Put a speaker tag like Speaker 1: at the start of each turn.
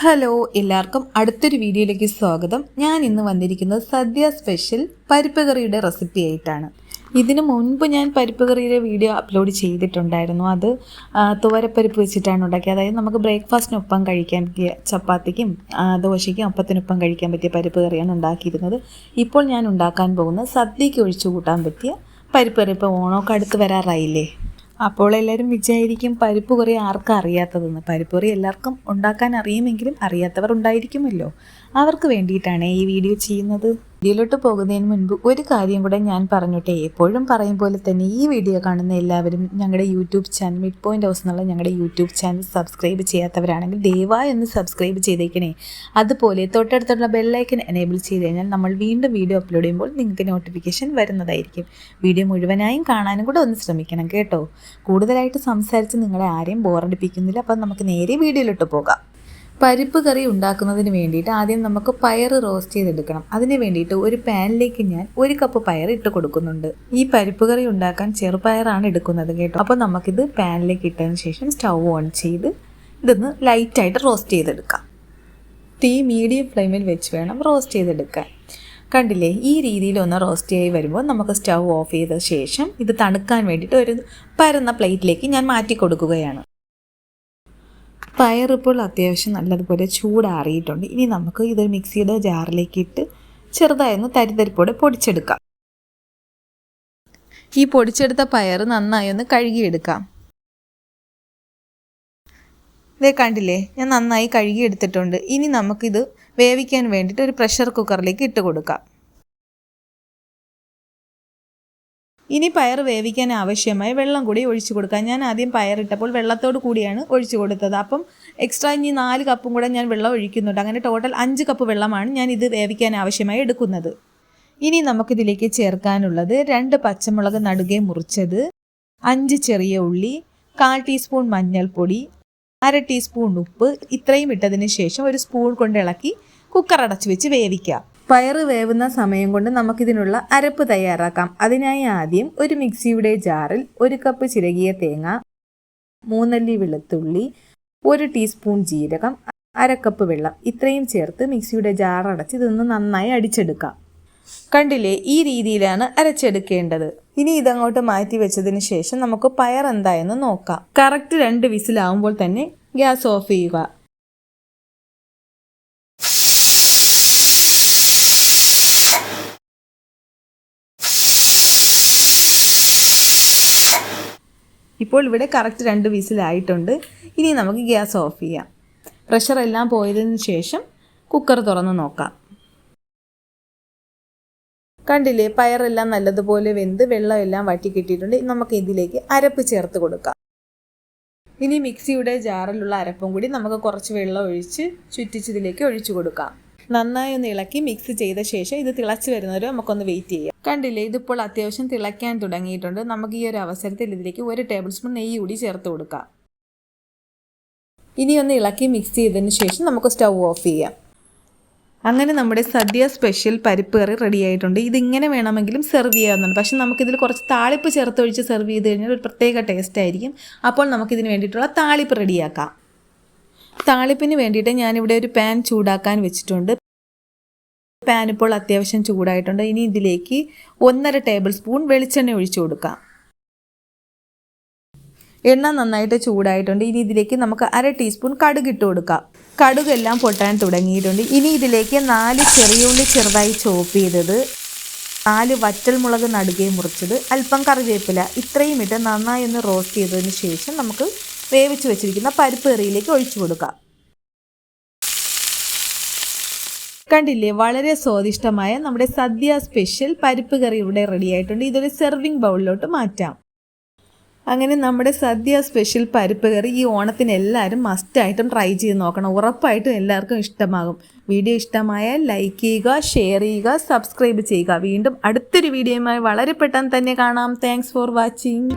Speaker 1: Hello എല്ലാവർക്കും അടുത്തൊരു വീഡിയോയിലേക്ക് സ്വാഗതം. ഞാൻ ഇന്ന് വന്നിരിക്കുന്നത് സദ്യ സ്പെഷ്യൽ പരിപ്പ് കറിയുടെ റെസിപ്പി ആയിട്ടാണ്. ഇതിനു മുൻപ് ഞാൻ പരിപ്പ് കറിയുടെ വീഡിയോ അപ്ലോഡ് ചെയ്തിട്ടുണ്ടായിരുന്നു. അത് തുവരപ്പരിപ്പ് വെച്ചിട്ടാണ് ഉണ്ടാക്കിയത്. അതായത് നമുക്ക് ബ്രേക്ക്ഫാസ്റ്റിനൊപ്പം കഴിക്കാൻ ചപ്പാത്തിക്കും ദോശയ്ക്കും അപ്പത്തിനൊപ്പം കഴിക്കാൻ പറ്റിയ പരിപ്പ് കറിയാണ് ഉണ്ടാക്കിയിരുന്നത്. ഇപ്പോൾ ഞാൻ ഉണ്ടാക്കാൻ പോകുന്ന സദ്യയ്ക്ക് ഒഴിച്ചു കൂട്ടാൻ പറ്റിയ പരിപ്പ് കറി ഇപ്പോൾ ഓണമൊക്കെ അടുത്ത് വരാറായില്ലേ? അപ്പോൾ എല്ലാവരും വിചാരിക്കും പരിപ്പ് കറി ആർക്കും അറിയാത്തതെന്ന്. പരിപ്പ് കറി എല്ലാവർക്കും ഉണ്ടാക്കാൻ അറിയുമെങ്കിലും അറിയാത്തവർ ഉണ്ടായിരിക്കുമല്ലോ. അവർക്ക് വേണ്ടിയിട്ടാണ് ഈ വീഡിയോ ചെയ്യുന്നത്. വീഡിയോയിലോട്ട് പോകുന്നതിന് മുൻപ് ഒരു കാര്യം കൂടെ ഞാൻ പറഞ്ഞോട്ടെ. എപ്പോഴും പറയും പോലെ തന്നെ ഈ വീഡിയോ കാണുന്ന എല്ലാവരും ഞങ്ങളുടെ YouTube channel mid point house എന്നുള്ള ഞങ്ങളുടെ യൂട്യൂബ് ചാനൽ സബ്സ്ക്രൈബ് ചെയ്യാത്തവരാണെങ്കിൽ ദയവായി ഒന്ന് സബ്സ്ക്രൈബ് ചെയ്തേക്കണേ. അതുപോലെ തൊട്ടടുത്തുള്ള ബെല്ലൈക്കൻ എനേബിൾ ചെയ്ത് കഴിഞ്ഞാൽ നമ്മൾ വീണ്ടും വീഡിയോ അപ്ലോഡ് ചെയ്യുമ്പോൾ നിങ്ങൾക്ക് നോട്ടിഫിക്കേഷൻ വരുന്നതായിരിക്കും. വീഡിയോ മുഴുവനായും കാണാനും കൂടെ ഒന്ന് ശ്രമിക്കണം കേട്ടോ. കൂടുതലായിട്ട് സംസാരിച്ച് നിങ്ങളെ ആരെയും ബോറടിപ്പിക്കുന്നില്ല അപ്പം നമുക്ക് നേരെ വീഡിയോയിലോട്ട് പോകാം. പരിപ്പ് കറി ഉണ്ടാക്കുന്നതിന് വേണ്ടിയിട്ട് ആദ്യം നമുക്ക് പയർ റോസ്റ്റ് ചെയ്തെടുക്കണം. അതിന് വേണ്ടിയിട്ട് ഒരു പാനിലേക്ക് ഞാൻ ഒരു കപ്പ് പയർ ഇട്ട് കൊടുക്കുന്നുണ്ട്. ഈ പരിപ്പ് കറി ഉണ്ടാക്കാൻ ചെറുപയറാണ് എടുക്കുന്നത് കേട്ടോ. അപ്പോൾ നമുക്കിത് പാനിലേക്ക് ഇട്ടതിന് ശേഷം സ്റ്റൗ ഓൺ ചെയ്ത് ഇതൊന്ന് ലൈറ്റായിട്ട് റോസ്റ്റ് ചെയ്തെടുക്കാം. തീ മീഡിയം ഫ്ലെയിമിൽ വെച്ച് വേണം റോസ്റ്റ് ചെയ്തെടുക്കാൻ. കണ്ടില്ലേ ഈ രീതിയിൽ ഒന്ന് റോസ്റ്റ് ആയി വരുമ്പോൾ നമുക്ക് സ്റ്റൗ ഓഫ് ചെയ്ത ശേഷം ഇത് തണുക്കാൻ വേണ്ടിയിട്ട് ഒരു പരന്ന പ്ലേറ്റിലേക്ക് ഞാൻ മാറ്റി കൊടുക്കുകയാണ്. പയറിപ്പോൾ അത്യാവശ്യം നല്ലതുപോലെ ചൂടാറിയിട്ടുണ്ട്. ഇനി നമുക്ക് ഇത് മിക്സിയുടെ ജാറിലേക്ക് ഇട്ട് ചെറുതായൊന്ന് തരിതരിപ്പോടെ പൊടിച്ചെടുക്കാം. ഈ പൊടിച്ചെടുത്ത പയർ നന്നായി ഒന്ന് കഴുകിയെടുക്കാം. ഇതേ കണ്ടില്ലേ? ഞാൻ നന്നായി കഴുകിയെടുത്തിട്ടുണ്ട്. ഇനി നമുക്കിത് വേവിക്കാൻ വേണ്ടിയിട്ട് ഒരു പ്രഷർ കുക്കറിലേക്ക് ഇട്ട് കൊടുക്കാം. ഇനി പയർ വേവിക്കാൻ ആവശ്യമായ വെള്ളം കൂടി ഒഴിച്ചു കൊടുക്കാം. ഞാൻ ആദ്യം പയറിട്ടപ്പോൾ വെള്ളത്തോട് കൂടിയാണ് ഒഴിച്ചു കൊടുത്തത്. അപ്പം എക്സ്ട്രാ ഇനി നാല് കപ്പും കൂടെ ഞാൻ വെള്ളം ഒഴിക്കുന്നുണ്ട്. അങ്ങനെ ടോട്ടൽ അഞ്ച് കപ്പ് വെള്ളമാണ് ഞാൻ ഇത് വേവിക്കാൻ ആവശ്യമായി എടുക്കുന്നത്. ഇനി നമുക്കിതിലേക്ക് ചേർക്കാനുള്ളത് രണ്ട് പച്ചമുളക് നടുകെ മുറിച്ചത് അഞ്ച് ചെറിയ ഉള്ളി കാൽ ടീസ്പൂൺ മഞ്ഞൾപ്പൊടി അര ടീസ്പൂൺ ഉപ്പ് ഇത്രയും ഇട്ടതിന് ശേഷം ഒരു സ്പൂൺ കൊണ്ട് ഇളക്കി കുക്കർ അടച്ചു വെച്ച് വേവിക്കാം. പയറ് വേവുന്ന സമയം കൊണ്ട് നമുക്കിതിനുള്ള അരപ്പ് തയ്യാറാക്കാം. അതിനായി ആദ്യം ഒരു മിക്സിയുടെ ജാറിൽ ഒരു കപ്പ് ചിരകിയ തേങ്ങ മൂന്നല്ലി വെളുത്തുള്ളി ഒരു ടീസ്പൂൺ ജീരകം അരക്കപ്പ് കപ്പ് വെള്ളം ഇത്രയും ചേർത്ത് മിക്സിയുടെ ജാർ അടച്ച് ഇതൊന്ന് നന്നായി അടിച്ചെടുക്കാം. കണ്ടില്ലേ ഈ രീതിയിലാണ് അരച്ചെടുക്കേണ്ടത്. ഇനി ഇതങ്ങോട്ട് മാറ്റി വെച്ചതിന് ശേഷം നമുക്ക് പയർ എന്തായെന്ന് നോക്കാം. കറക്റ്റ് രണ്ട് വിസിലാവുമ്പോൾ തന്നെ ഗ്യാസ് ഓഫ് ചെയ്യുക. ഇപ്പോൾ ഇവിടെ കറക്റ്റ് രണ്ട് വിസിലായിട്ടുണ്ട്. ഇനി നമുക്ക് ഗ്യാസ് ഓഫ് ചെയ്യാം. പ്രഷർ എല്ലാം പോയതിന് ശേഷം കുക്കർ തുറന്ന് നോക്കാം. കണ്ടില്ലേ പയറെല്ലാം നല്ലതുപോലെ വെന്ത് വെള്ളമെല്ലാം വറ്റി കിട്ടിയിട്ടുണ്ട്. നമുക്ക് ഇതിലേക്ക് അരപ്പ് ചേർത്ത് കൊടുക്കാം. ഇനി മിക്സിയുടെ ജാറിലുള്ള അരപ്പും കൂടി നമുക്ക് കുറച്ച് വെള്ളം ഒഴിച്ച് ചുറ്റിച്ചതിലേക്ക് ഒഴിച്ചു കൊടുക്കാം. നന്നായി ഒന്ന് ഇളക്കി മിക്സ് ചെയ്ത ശേഷം ഇത് തിളച്ച് വരുന്നവരെ നമുക്കൊന്ന് വെയിറ്റ് ചെയ്യാം. കണ്ടില്ലേ ഇതിപ്പോൾ അത്യാവശ്യം തിളയ്ക്കാൻ തുടങ്ങിയിട്ടുണ്ട്. നമുക്ക് ഈ ഒരു അവസരത്തിൽ ഇതിലേക്ക് ഒരു ടേബിൾ സ്പൂൺ നെയ്യ് കൂടി ചേർത്ത് കൊടുക്കാം. ഇനി ഒന്ന് ഇളക്കി മിക്സ് ചെയ്തതിന് ശേഷം നമുക്ക് സ്റ്റൗ ഓഫ് ചെയ്യാം. അങ്ങനെ നമ്മുടെ സദ്യ സ്പെഷ്യൽ പരിപ്പ് കറി റെഡി ആയിട്ടുണ്ട്. ഇതിങ്ങനെ വേണമെങ്കിലും സെർവ് ചെയ്യാവുന്നതാണ്. പക്ഷെ നമുക്കിതിൽ കുറച്ച് താളിപ്പ് ചേർത്തൊഴിച്ച് സെർവ് ചെയ്ത് കഴിഞ്ഞാൽ ഒരു പ്രത്യേക ടേസ്റ്റ് ആയിരിക്കും. അപ്പോൾ നമുക്കിതിന് വേണ്ടിയിട്ടുള്ള താളിപ്പ് റെഡിയാക്കാം താളിപ്പിന് വേണ്ടിയിട്ട് ഞാനിവിടെ ഒരു പാൻ ചൂടാക്കാൻ വെച്ചിട്ടുണ്ട്. പാൻ ഇപ്പോൾ അത്യാവശ്യം ചൂടായിട്ടുണ്ട്. ഇനി ഇതിലേക്ക് ഒന്നര ടേബിൾ സ്പൂൺ വെളിച്ചെണ്ണ ഒഴിച്ചു കൊടുക്കാം. എണ്ണ നന്നായിട്ട് ചൂടായിട്ടുണ്ട്. ഇനി ഇതിലേക്ക് നമുക്ക് അര ടീസ്പൂൺ കടുക് ഇട്ട് കൊടുക്കാം. കടുകെല്ലാം പൊട്ടാൻ തുടങ്ങിയിട്ടുണ്ട്. ഇനി ഇതിലേക്ക് നാല് ചെറിയുള്ളി ചെറുതായി ചോപ്പ് ചെയ്തത്. നാല് വറ്റൽമുളക് നടുകയും മുറിച്ചത്. അല്പം കറിവേപ്പില. ഇത്രയും ഇട്ട് നന്നായി ഒന്ന് റോസ്റ്റ് ചെയ്തതിന് ശേഷം നമുക്ക് വേവിച്ച് വെച്ചിരിക്കുന്ന പരിപ്പ് കറിയിലേക്ക് ഒഴിച്ചു കൊടുക്കാം. കണ്ടില്ലേ വളരെ സ്വാദിഷ്ടമായ നമ്മുടെ സദ്യ സ്പെഷ്യൽ പരിപ്പ് കറി ഇവിടെ റെഡി ആയിട്ടുണ്ട്. ഇതൊരു സെർവിങ് ബൗളിലോട്ട് മാറ്റാം. അങ്ങനെ നമ്മുടെ സദ്യ സ്പെഷ്യൽ പരിപ്പ് കറി ഈ ഓണത്തിന് എല്ലാവരും മസ്റ്റായിട്ടും ട്രൈ ചെയ്ത് നോക്കണം. ഉറപ്പായിട്ടും എല്ലാവർക്കും ഇഷ്ടമാകും. വീഡിയോ ഇഷ്ടമായാൽ ലൈക്ക് ചെയ്യുക ഷെയർ ചെയ്യുക സബ്സ്ക്രൈബ് ചെയ്യുക. വീണ്ടും അടുത്തൊരു വീഡിയോയുമായി വളരെ പെട്ടെന്ന് തന്നെ കാണാം. Thanks for watching